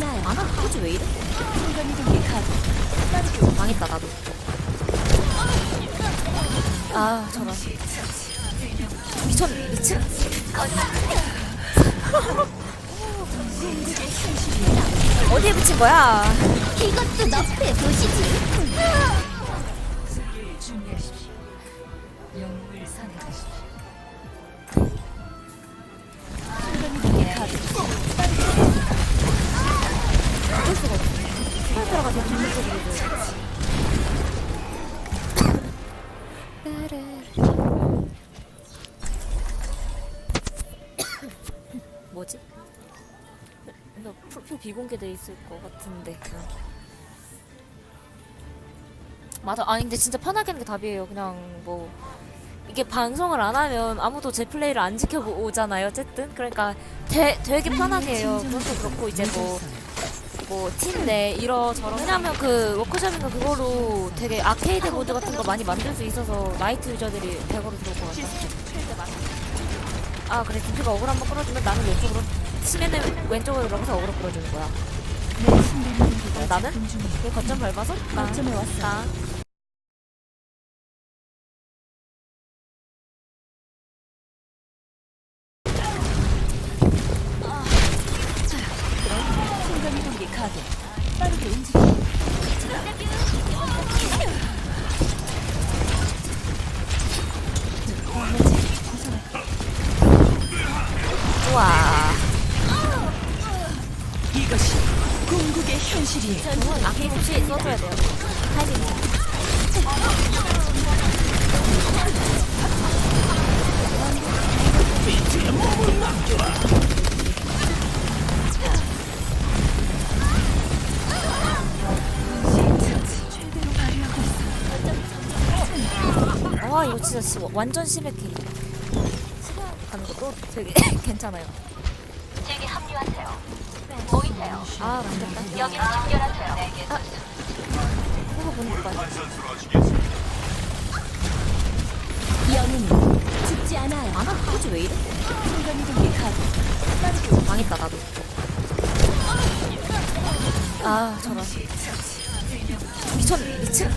아나 굳이 왜 이래? 순간이동기 가동. 망했다 나도. 아 저런. 미쳤 미친. 어디에 붙인 거야? 이것도 너프에 보시지. 뭐지? 이거 풀표 비공개돼 있을 것 같은데. 맞아. 아니 근데 진짜 편하게 하는 게 답이에요. 그냥 뭐 이게 방송을 안 하면 아무도 제 플레이를 안 지켜오잖아요. 어쨌든 그러니까 되, 되게 편하게 해요. 그것도 그렇고 이제 뭐 뭐팀내 이러저러 왜냐면 그 워크숍인가 그거로 되게 아케이드 모드 같은 거 많이 만들 수 있어서 나이트 유저들이 100으로 들어올 것 같아 아 그래 김표가 어글 한번 끌어주면 나는 왼쪽으로 치면은 왼쪽으로 들어가서 어그로 끌어주는 거야 내 순간이동기가 어, 나는? 중이야. 그 거점 밟아서 나 거점에 왔어. 나 것이 궁극의 현실이에요. 써줘야 돼요 발휘하고 있어. 와 이거 진짜 시- 완전 심해 시간 가는 것도 되게 괜찮아요 제게 합류하세요. 보이세요? 아 여기로 집결하세요. 아 죽지 않아요. 왜 이래? 망했다 나도 아 저런 미쳤 미친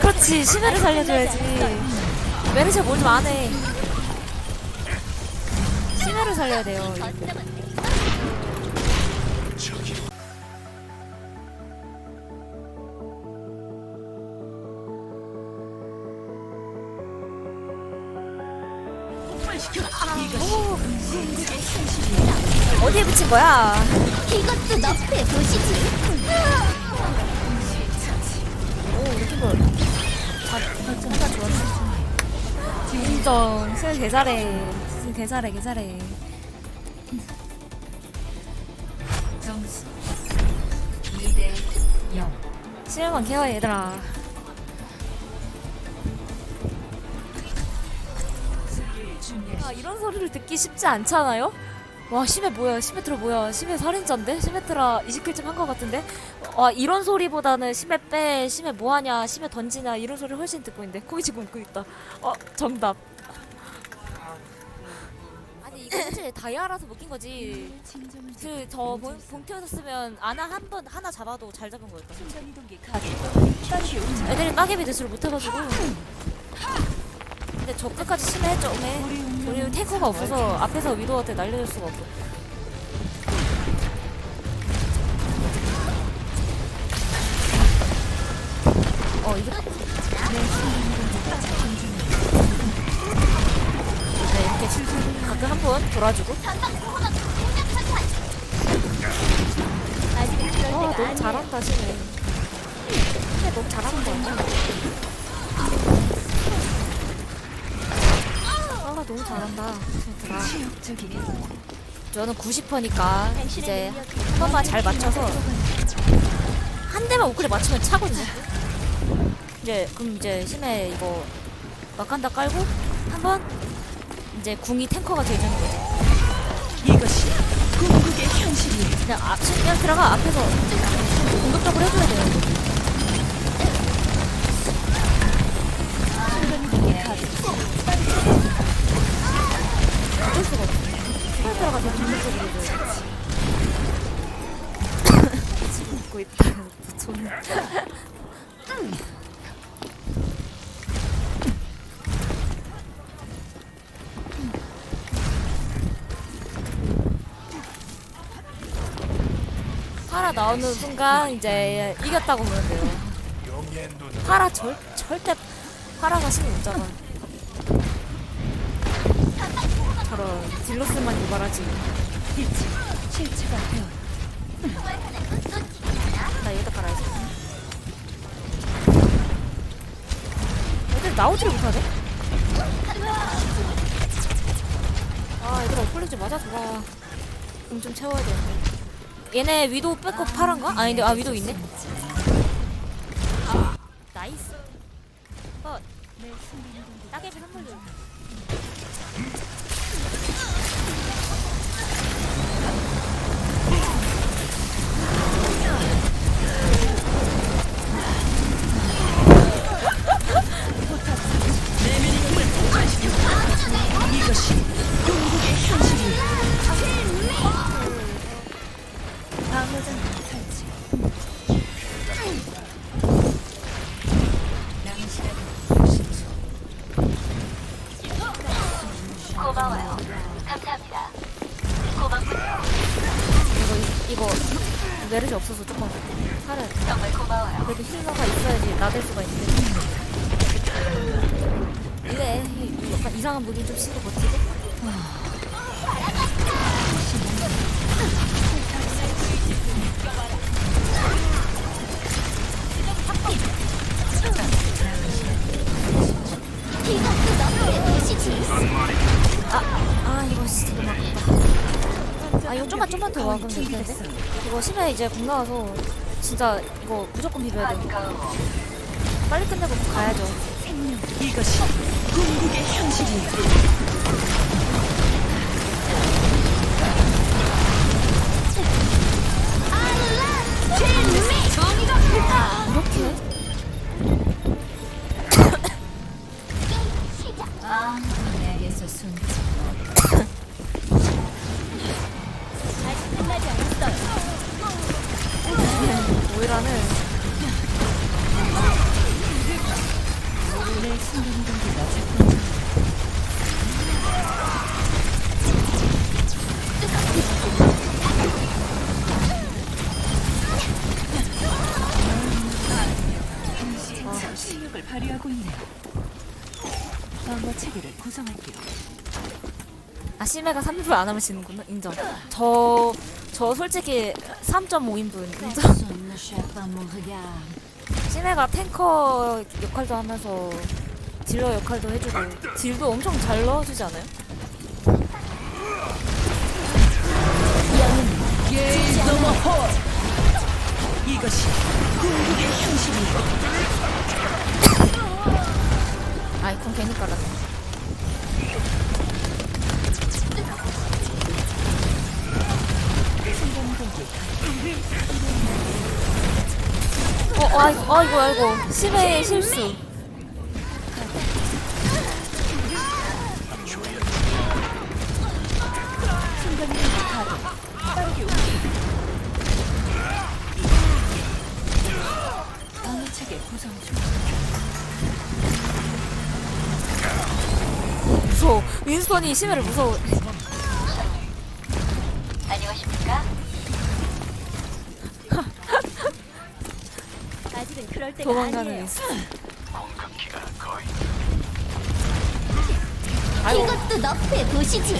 그렇지 심해를 살려줘야지 메르시아 뭘좀 안해 심해를 살려야 돼요 현실이에요. 어디에 붙인 거야 이것도 너프에 보시지. 오 느낌볼 잘 진짜 좋았네 인정 수영 개 잘해 수영 개 잘해 개 잘해 점수 2대 0. 수영만 케어해 얘들아 아 이런 소리를 듣기 쉽지 않잖아요? 와 심해 뭐야 시메트라 뭐야 심해 살인자인데? 시메트라 20킬쯤 한 것 같은데? 와 이런 소리보다는 심해 빼 심해 뭐하냐 심해 던지냐 이런 소리 훨씬 듣고 있는데 코이 지금 웃고 있다 어 정답 사실 다이아라서 묶인 거지 그저 본태였었으면 아나 한 번 하나 잡아도 잘 잡은. 빠르게 움직여. 애들이 따개비 대수를 못 해가지고 근데 저 끝까지 심해 좀해 우리 탱커가 없어서 앞에서 위도한테 날려줄 수가 없어 어 이게 가끔 한 번 돌아주고 아 너무. 잘한다 심해 심해 너무 같아 아 너무 잘한다 얘들아. 저는 90%니까 이제 한 번만 잘 맞춰서 한 대만 우클에 맞추면 차거든요. 이제 그럼 이제 심해 이거 막간다 깔고 한번 이제 궁이 탱커가 되는 거죠. 이것이 궁극의 현실이에요. 그냥 앞 그냥 들어가 앞에서 공격적으로 해줘야 돼요. 어쩔 수가 없어. 웃고 있다. 파라 나오는 순간 이제 이겼다고 보면 돼요. 파라 절 절대 파라가 신이 못 잡아. 저런 딜로스만 유발하지. 나 얘도 깔아야지. 애들 나오지를 못하네? 아, 얘들아, 폴리지 맞아줘라. 공좀 채워야 되는데. 얘네 위도 빼고 파란가? 아닌데, 아, 위도 있네? 나이스. 어, 따개비 선물 좀. 메르시 없어서 조금 고마워요. 그래도 힐러가 있어야지 나댈 수가 있는데. 이래, 약간 이상한 무기 좀 쓰고 버티 좀만, 좀만 더 와그면 될 텐데. 이거 심해 이제 공 나와서 진짜 이거 무조건 비벼야 돼. 빨리 끝내고 가야죠. 이것이 궁극의 현실이 이렇게? 아, 내게서 숨 실력을 발휘하고 있네요. 방어 체계를 구성할게요. 아 심해가 3인분 안 하면 지는구나 인정. 저 저 솔직히 3.5인분 인정. 심해가 탱커 역할도 하면서 딜러 역할도 해주고 딜도 엄청 잘 넣어주지 않아요? 이것이 궁극의 현실이 아이 그럼 괜히 깔았네. 아이고 아이고 아이고 심해의 실수. 무서워. 윈스턴이 심해를 무서워. 도망가는 윈스턴. 아이고 이것도 너프에 보시지.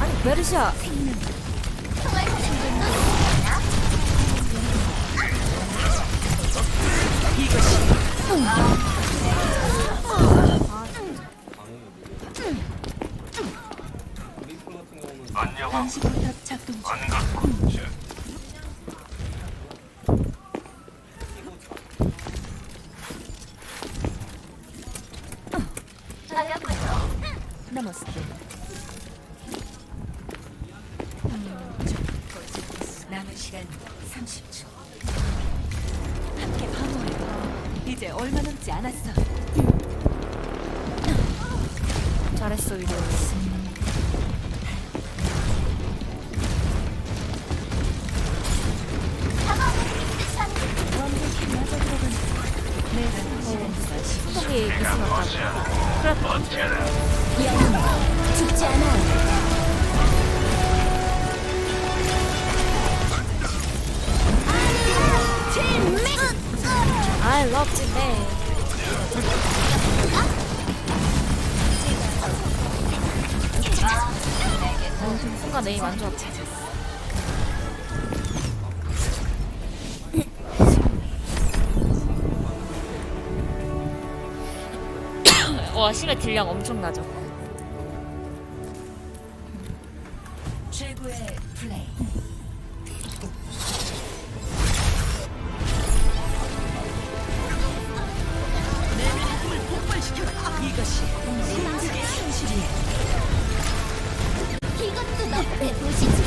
아니 메르시아. 이것이 감시 포탑 작동 중 남지 않았어. 잘했어, 이거. I love to make. 순간 네임 안 좋았다. 와 심해 딜량 엄청나죠. 최고의 플레이. 이것이 이것도 너의 도시지.